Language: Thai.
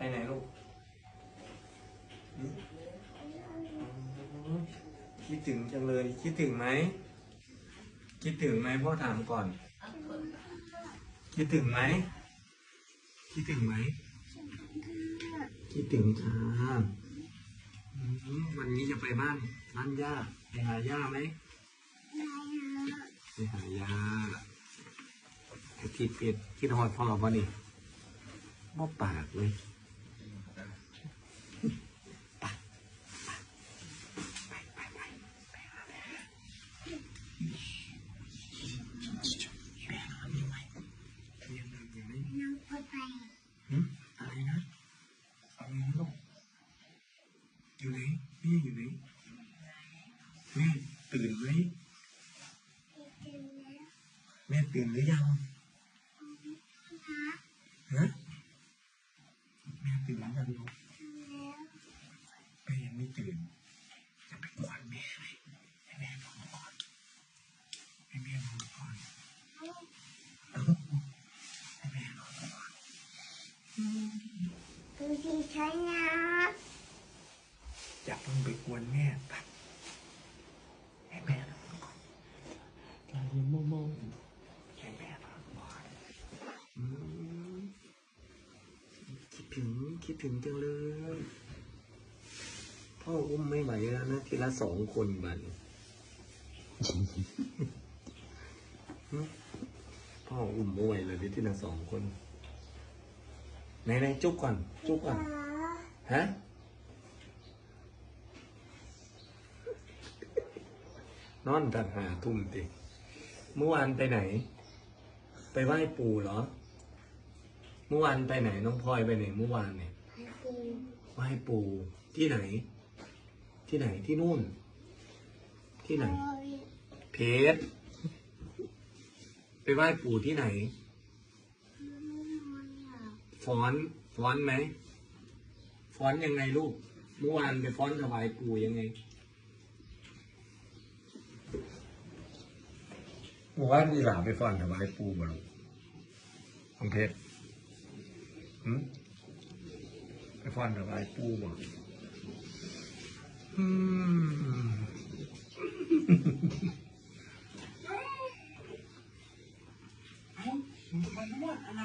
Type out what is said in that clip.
ไปไหนลูกคิดถึงจังเลย คิดถึงไหม คิดถึงไหมพ่อถามก่อน คิดถึงไหม คิดถึงไหม คิดถึงค่ะวันนี้จะไปบ้าน บ้านย่าไปหาย่าไหมไปหายาคิดเปียดคิดฮอดพ่อป่ะนี่บ่ปากเลย อนอยู่ไหมแม่นอนอยู่ไหม น้องพอไป หึอะไรนะอะไรนะลูกอยู่ไหนแม่อยู่ไหนแม่ตื่นไหม กินแล้ว แม่ตื่นหรือยัง ดูดีใช่นะอย่าเพิ่งไปกวนแม่ไปให้แม่นอนก่อนใจเย็นโม่ๆให้แม่นอนก่อนอืมคิดถึงคิดถึงจังเลยพ่ออุ้มไม่ไหวแล้วนะทีละสองคนบัดนหึพ่ออุ้มไม่ไหวเลยทีละสองคนไห นไหนๆจุ๊บก่อน จุ๊บก่อน ฮะ นอนตัดหาทุ่มติเมื่อวานไปไหน ไปไหว้ปู่เหรอ เมื่อวานไปไหนน้องพลอยไปไหนเมื่อวานเนี่ยไปกินไหว้ปู่ที่ไหน ที่ไหนที่นู่น ที่ไหนโอ้ยเพชร ไปไหว้ปู่ที่ไหน ฟ้อนฟ้อนไหมฟ้อนยังไงลูก เมื่อวานไปฟ้อนถวายปู่ยังไงเมื่อวานนี่หลาไปฟ้อนถวายปู่บ่ลูกของเพชรหืมไปฟ้อนถวายปู่บ่อืมเอ้าหนูจะมานวดอะไร